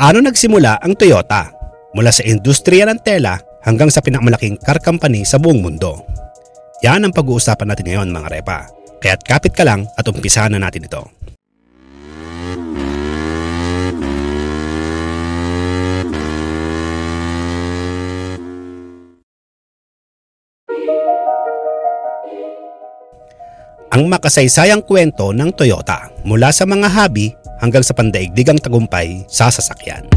Paano nagsimula ang Toyota? Mula sa industriya ng tela hanggang sa pinakamalaking car company sa buong mundo. Yan ang pag-uusapan natin ngayon mga repa. Kaya't kapit ka lang at umpisahan na natin ito. Ang makasaysayang kwento ng Toyota mula sa mga hobby hanggang sa pandaigdigang tagumpay sa sasakyan.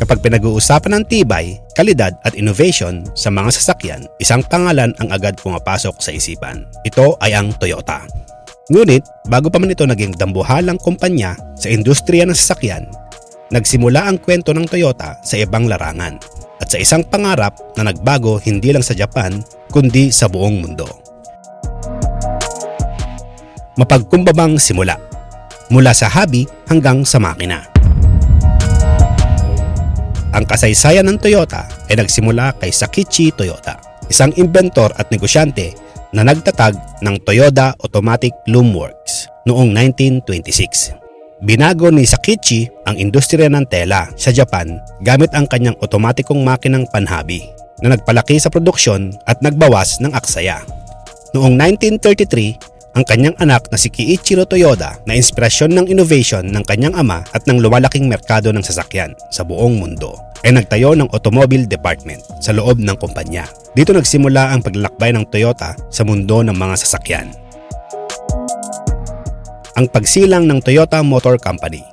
Kapag pinag-uusapan ng tibay, kalidad at innovation sa mga sasakyan, isang pangalan ang agad pumapasok sa isipan. Ito ay ang Toyota. Ngunit, bago pa man ito naging dambuhalang kumpanya sa industriya ng sasakyan, nagsimula ang kwento ng Toyota sa ibang larangan at sa isang pangarap na nagbago hindi lang sa Japan kundi sa buong mundo. Mapagkumbabang simula mula sa hobby hanggang sa makina. Ang kasaysayan ng Toyota ay nagsimula kay Sakichi Toyota, isang inventor at negosyante na nagtatag ng Toyota Automatic Loom Works noong 1926. Binago ni Sakichi ang industriya ng tela sa Japan gamit ang kanyang otomatikong makinang panhabi na nagpalaki sa produksyon at nagbawas ng aksaya. Noong 1933, ang kanyang anak na si Kiichiro Toyoda na inspirasyon ng innovation ng kanyang ama at ng lumalaking merkado ng sasakyan sa buong mundo ay nagtayo ng automobile department sa loob ng kumpanya. Dito nagsimula ang paglalakbay ng Toyota sa mundo ng mga sasakyan. Ang pagsilang ng Toyota Motor Company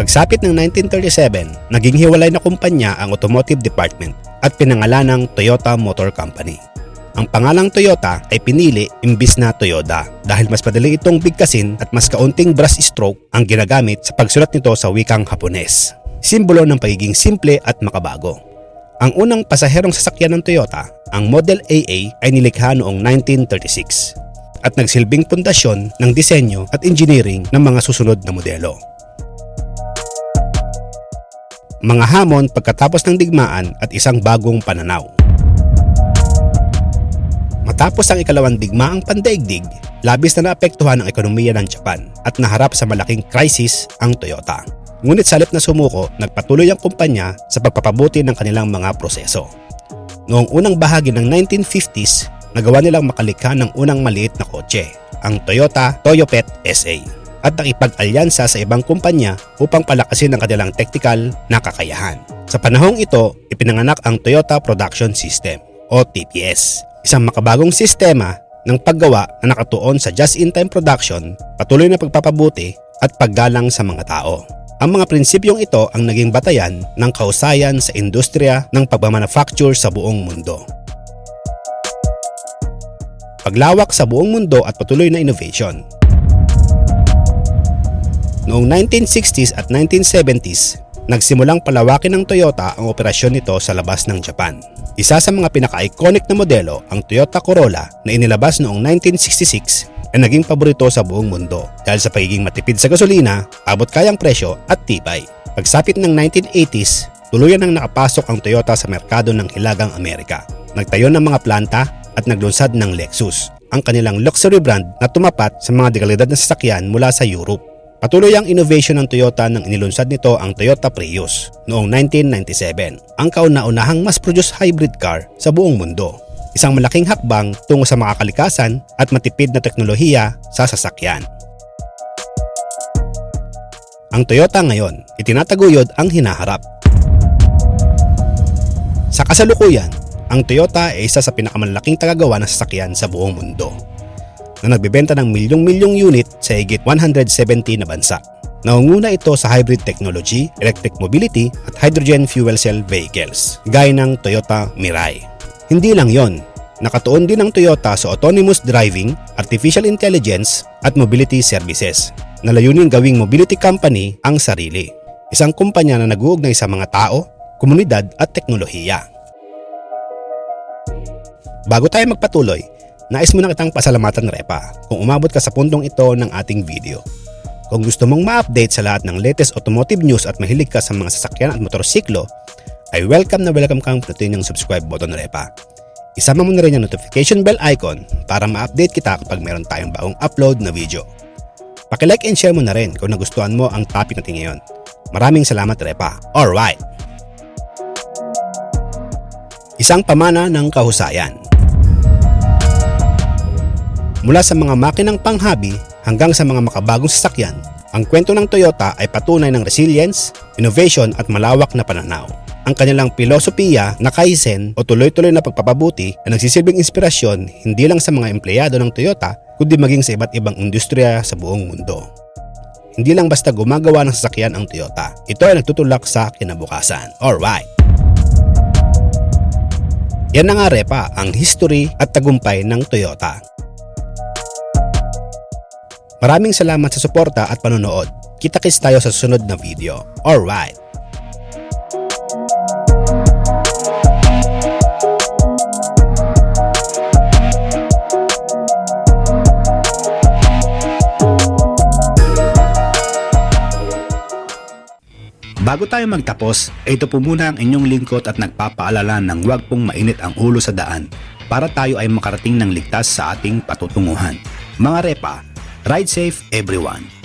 Pagsapit ng 1937, naging hiwalay na kumpanya ang automotive department at pinangalan ng Toyota Motor Company. Ang pangalang Toyota ay pinili imbis na Toyota dahil mas madali itong bigkasin at mas kaunting brush stroke ang ginagamit sa pagsulat nito sa wikang Hapones. Simbolo ng pagiging simple at makabago. Ang unang pasaherong sasakyan ng Toyota, ang Model AA ay nilikha noong 1936 at nagsilbing pundasyon ng disenyo at engineering ng mga susunod na modelo. Mga hamon pagkatapos ng digmaan at isang bagong pananaw. Matapos ang ikalawang digmaang pandaigdig, labis na naapektuhan ang ekonomiya ng Japan at naharap sa malaking krisis ang Toyota. Ngunit sa na sumuko, nagpatuloy ang kumpanya sa pagpapabuti ng kanilang mga proseso. Noong unang bahagi ng 1950s, nagawa nilang makalikha ng unang maliit na kotse, ang Toyota Toyopet SA at nakipag-alyansa sa ibang kumpanya upang palakasin ang kanilang technical na kakayahan. Sa panahong ito, ipinanganak ang Toyota Production System o TPS, isang makabagong sistema ng paggawa na nakatuon sa just-in-time production, patuloy na pagpapabuti at paggalang sa mga tao. Ang mga prinsipyong ito ang naging batayan ng kausayan sa industriya ng pagmamanufacture sa buong mundo. Paglawak sa buong mundo at patuloy na innovation. Noong 1960s at 1970s, nagsimulang palawakin ng Toyota ang operasyon nito sa labas ng Japan. Isa sa mga pinaka-iconic na modelo, ang Toyota Corolla na inilabas noong 1966 ay naging paborito sa buong mundo dahil sa pagiging matipid sa gasolina, abot kayang presyo at tibay. Pagsapit ng 1980s, tuluyan nang nakapasok ang Toyota sa merkado ng Hilagang Amerika. Nagtayo ng mga planta at naglunsad ng Lexus, ang kanilang luxury brand na tumapat sa mga dekalidad na sasakyan mula sa Europe. Patuloy ang innovation ng Toyota nang inilunsad nito ang Toyota Prius noong 1997, ang kauna-unahang mass-produced hybrid car sa buong mundo. Isang malaking hakbang tungo sa makakalikasan at matipid na teknolohiya sa sasakyan. Ang Toyota ngayon, itinataguyod ang hinaharap. Sa kasalukuyan, ang Toyota ay isa sa pinakamalaking tagagawa ng sasakyan sa buong mundo na nagbebenta ng milyong-milyong unit sa higit 170 na bansa. Naunguna ito sa hybrid technology, electric mobility at hydrogen fuel cell vehicles, gaya ng Toyota Mirai. Hindi lang yon, nakatuon din ang Toyota sa autonomous driving, artificial intelligence at mobility services na layunin gawing mobility company ang sarili. Isang kumpanya na nag-uugnay sa mga tao, komunidad at teknolohiya. Bago tayo magpatuloy, nais mo na kitang pasalamatan Repa kung umabot ka sa puntong ito ng ating video. Kung gusto mong ma-update sa lahat ng latest automotive news at mahilig ka sa mga sasakyan at motorsiklo, ay welcome na welcome kang pinutin yung subscribe button Repa. Isama mo na rin yung notification bell icon para ma-update kita kapag meron tayong bagong upload na video. Pakilike and share mo na rin kung nagustuhan mo ang topic natin ngayon. Maraming salamat Repa. Alright! Isang pamana ng kahusayan. Mula sa mga makinang panghabi hanggang sa mga makabagong sasakyan, ang kwento ng Toyota ay patunay ng resilience, innovation at malawak na pananaw. Ang kanilang filosofiya na kaizen o tuloy-tuloy na pagpapabuti ay nagsisilbing inspirasyon hindi lang sa mga empleyado ng Toyota kundi maging sa iba't ibang industriya sa buong mundo. Hindi lang basta gumagawa ng sasakyan ang Toyota, ito ay nagtutulak sa kinabukasan. Alright! Yan na nga repa ang history at tagumpay ng Toyota. Maraming salamat sa suporta at panonood. Kita-kits tayo sa susunod na video. Alright! Bago tayo magtapos, ito po muna ang inyong lingkod at nagpapaalala ng huwag pong mainit ang ulo sa daan para tayo ay makarating ng ligtas sa ating patutunguhan. Mga repa, ride safe everyone!